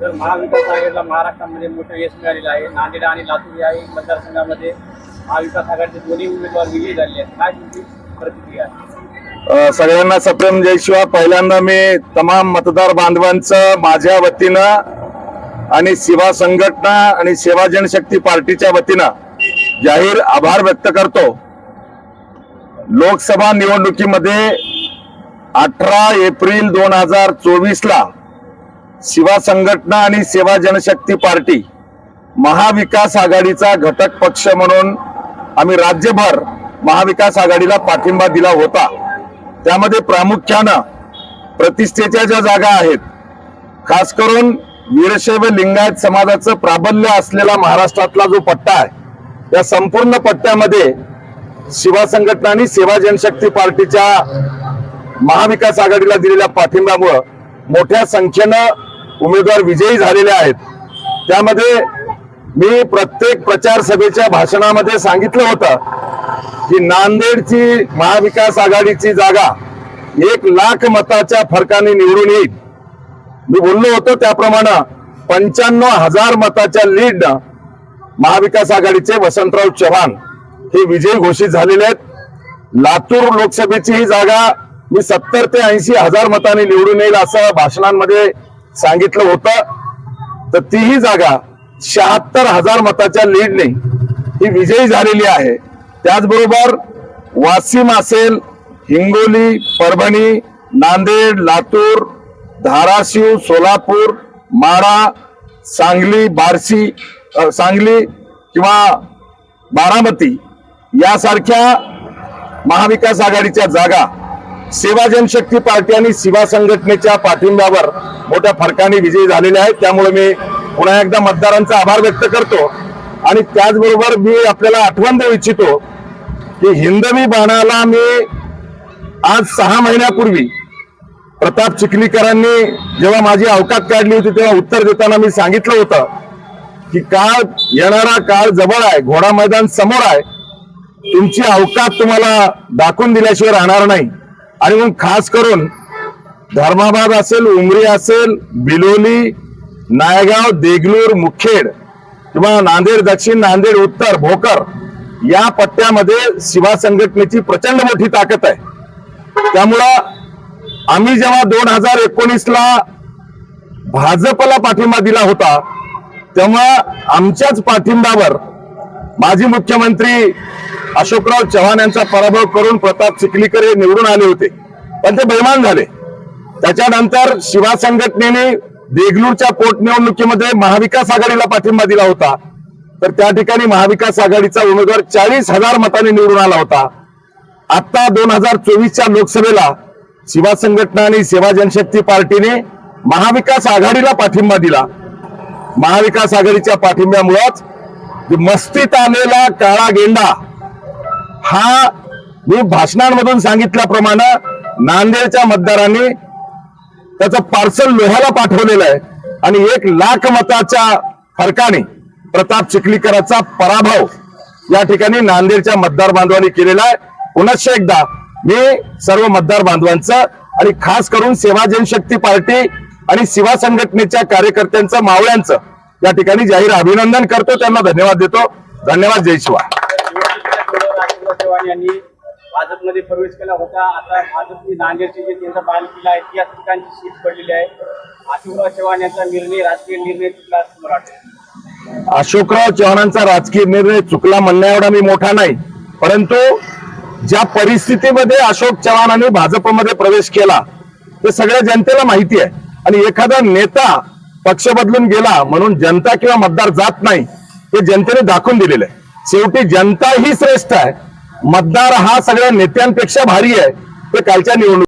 तर महाविकास आघाडीला महाराष्ट्रामध्ये मोठं यश मिळालेलं आहे. नांदेड आणि लातूर या मतदारसंघामध्ये महाविकास आघाडीचे दोन्ही उमेदवार विजयी झाले आहेत. काय तुमची प्रतिक्रिया सगळ्यांना सप्रेम जयशिवा पहिल्यांदा मी तमाम मतदार बांधवांचं माझ्या वतीनं आणि सेवा संघटना आणि सेवा जनशक्ती पार्टीच्या वतीनं जाहीर आभार व्यक्त करतो. लोकसभा निवडणुकीमध्ये अठरा एप्रिल दोन हजार चोवीसला ला शिवा संघटना आणि सेवा जनशक्ती पार्टी महाविकास आघाडीचा घटक पक्ष म्हणून आम्ही राज्यभर महाविकास आघाडीला पाठिंबा दिला होता. त्यामध्ये प्रामुख्यानं प्रतिष्ठेच्या ज्या जागा आहेत खास करून वीरशैव लिंगायत समाजाचं प्राबल्य असलेला महाराष्ट्रातला जो पट्टा आहे या संपूर्ण पट्ट्यामध्ये शिवा संघटना आणि सेवा जनशक्ती पार्टीच्या महाविकास आघाडीला दिलेल्या पाठिंब्यामुळं मोठ्या संख्येनं उमेदवार विजयी झालेले आहेत. त्यामध्ये मी प्रत्येक प्रचार सभेच्या भाषणामध्ये सांगितलं होतं की नांदेडची महाविकास आघाडीची जागा एक लाख मताच्या फरकाने निवडून येईल. मी बोललो होतो त्याप्रमाणे पंच्याण्णव हजार मताच्या लीडनं महाविकास आघाडीचे वसंतराव चव्हाण हे विजयी घोषित झालेले आहेत. लातूर लोकसभेची ही जागा मी सत्तर ते ऐंशी हजार मताने निवडून येईल असं भाषणांमध्ये सांगितलं होतं. तर तीही जागा शहात्तर हजार मताच्या लीडने ही विजयी झालेली आहे. त्याचबरोबर वाशिम असेल हिंगोली परभणी नांदेड लातूर धाराशिव सोलापूर माळा सांगली बार्शी सांगली किंवा बारामती यासारख्या महाविकास आघाडीच्या जागा सेवा जनशक्ती पार्टी आणि सेवा संघटनेच्या पाठिंब्यावर मोठ्या फरकाने विजयी झालेले आहेत. त्यामुळे मी पुन्हा एकदा मतदारांचा आभार व्यक्त करतो. आणि त्याचबरोबर मी आपल्याला आठवण देऊ इच्छितो की हिंदवी बाणाला मी आज सहा महिन्यापूर्वी प्रताप चिखलीकरांनी जेव्हा माझी अवकात काढली होती तेव्हा उत्तर देताना मी सांगितलं होतं की काळ येणारा काळ जवळ आहे घोडा मैदान समोर आहे. तुमची अवकात तुम्हाला दाखवून दिल्याशिवाय राहणार नाही. आणि मग खास करून धर्माबाद असेल उमरी असेल बिलोली नायगाव देगलूर मुखेड किंवा नांदेड दक्षिण नांदेड उत्तर भोकर या पट्ट्यामध्ये शिवा संघटनेची प्रचंड मोठी ताकद आहे. त्यामुळं आम्ही जेव्हा दोन हजार एकोणीसला भाजपला पाठिंबा दिला होता तेव्हा आमच्याच पाठिंब्यावर माजी मुख्यमंत्री अशोकराव चव्हाण यांचा पराभव करून प्रताप चिखलीकर हे निवडून आले होते. पण ते बैमान झाले. त्याच्यानंतर शिवा संघटनेने देगलूरच्या पोटनिवडणुकीमध्ये महाविकास आघाडीला पाठिंबा दिला होता. तर त्या ठिकाणी महाविकास आघाडीचा उमेदवार चाळीस हजार मताने निवडून आला होता. आता दोन हजार चोवीसच्या लोकसभेला शिवा संघटना आणि सेवा जनशक्ती पार्टीने महाविकास आघाडीला पाठिंबा दिला. महाविकास आघाडीच्या पाठिंब्यामुळेच मस्तीत आलेला काळा गेंडा हा मी भाषणांमधून सांगितल्याप्रमाणे नांदेडच्या मतदारांनी त्याचं पार्सल लोह्याला पाठवलेलं आहे. आणि एक लाख मताच्या फरकाने प्रताप चिखलीकरांचा पराभव या ठिकाणी नांदेडच्या मतदार बांधवांनी केलेला आहे. पुनश्च एकदा मी सर्व मतदार बांधवांचं आणि खास करून सेवा जनशक्ती पार्टी आणि सेवा संघटनेच्या कार्यकर्त्यांचं मावळ्यांचं या ठिकाणी जाहीर अभिनंदन करतो. त्यांना धन्यवाद देतो. धन्यवाद. जय शिवाय. चव्हाण यांनी भाजपमध्ये प्रवेश केला होता. आता भाजपची नांदेडची जे त्यांचा बाल किल्ला आहे त्या ठिकाणची सीट पडलेली आहे. अशोकराव चव्हाण यांचा निर्णय राजकीय निर्णय चुकला असं मला वाटतं. अशोकराव चव्हाणांचा राजकीय निर्णय चुकला म्हणण्या एवढा मी मोठा नाही. परंतु ज्या परिस्थितीमध्ये अशोक चव्हाणांनी भाजपमध्ये प्रवेश केला ते सगळ्या जनतेला माहिती आहे. आणि एखादा नेता पक्ष बदलून गेला म्हणून जनता किंवा मतदार जात नाही हे जनतेने दाखवून दिलेलं आहे. शेवटी जनता ही श्रेष्ठ आहे. मतदार हा सगळ्या नेत्यांपेक्षा भारी आहे. ते कालच्या निवडणूक